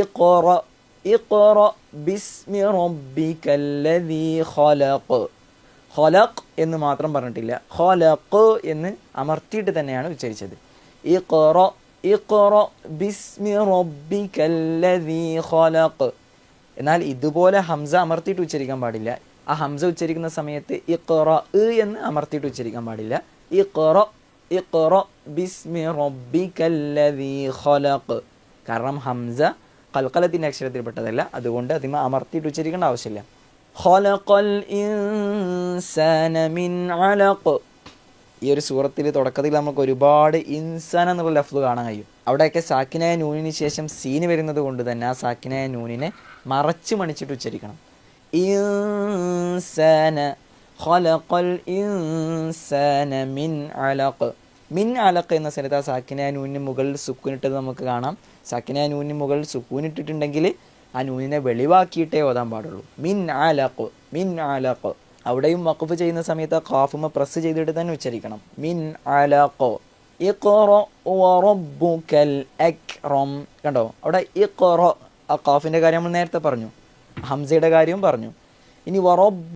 ഇഖ്റ ഇഖ്റ ബിസ്മി റബ്ബിക്കല്ലദീ ഖലഖ് ഖലഖ് എന്ന് മാത്രം പറഞ്ഞിട്ടില്ല. ഖലഖ് എന്ന് അമർത്തിയിട്ട് തന്നെയാണ് ഉച്ചരിച്ചത്. ഇഖ്റ ഇഖ്റ ബിസ്മി റബ്ബിക്കല്ലദീ ഖലഖ്. എന്നാൽ ഇതുപോലെ ഹംസ അമർത്തിയിട്ട് ഉച്ചരിക്കാൻ പാടില്ല. ആ ഹംസ ഉച്ചരിക്കുന്ന സമയത്ത് ഇഖ്റ എന്ന് അമർത്തിയിട്ട് ഉച്ചരിക്കാൻ പാടില്ല. ഇഖ്റ ഇഖ്റ ബിസ്മി റബ്ബിക്കല്ലദീ ഖലഖ്. കാരണം ഹംസ കൽക്കലത്തിന്റെ അക്ഷരത്തിൽപ്പെട്ടതല്ല. അതുകൊണ്ട് അതിമ അമർത്തിയിട്ട് ഉച്ചരിക്കേണ്ട ആവശ്യമില്ല. ഖലഖൽ ഇൻസാന മിൻ ഈ ഒരു സൂറത്തിൽ തുടക്കത്തിൽ നമുക്ക് ഒരുപാട് ഇൻസാൻ എന്നുള്ള ലഫ്ലു കാണാൻ കഴിയും. അവിടെയൊക്കെ സാക്കിനായ നൂനിന് ശേഷം സീന് വരുന്നത് കൊണ്ട് തന്നെ ആ സാക്കിനായ നൂനിനെ മറച്ച് മണിച്ചിട്ട് ഉച്ചരിക്കണം. ഇൻസാന ഖലഖൽ ഇൻസാന മിൻ മിൻ അലക്ക എന്ന സ്ഥലത്ത് ആ സാക്കിനായ നൂനിന് മുകളിൽ സുക്കൂനിട്ടത് നമുക്ക് കാണാം. സാക്കിനായ നൂനിന് മുകളിൽ സുക്കൂനിട്ടിട്ടുണ്ടെങ്കിൽ ആ നൂനിനെ വെളിവാക്കിയിട്ടേ ഓതാൻ പാടുള്ളൂ. മിൻ അലഖ് മിൻ അലഖ്. അവിടെയും വഖഫ് ചെയ്യുന്ന സമയത്ത് ആ ഖാഫുമ പ്രസ് ചെയ്തിട്ട് തന്നെ ഉച്ചരിക്കണം. മിൻ അലഖ്. കണ്ടോ? അവിടെ ഇഖ്റ ആ ഖാഫിന്റെ കാര്യം നമ്മൾ നേരത്തെ പറഞ്ഞു. ഹംസയുടെ കാര്യവും പറഞ്ഞു. ഇനി വറബ്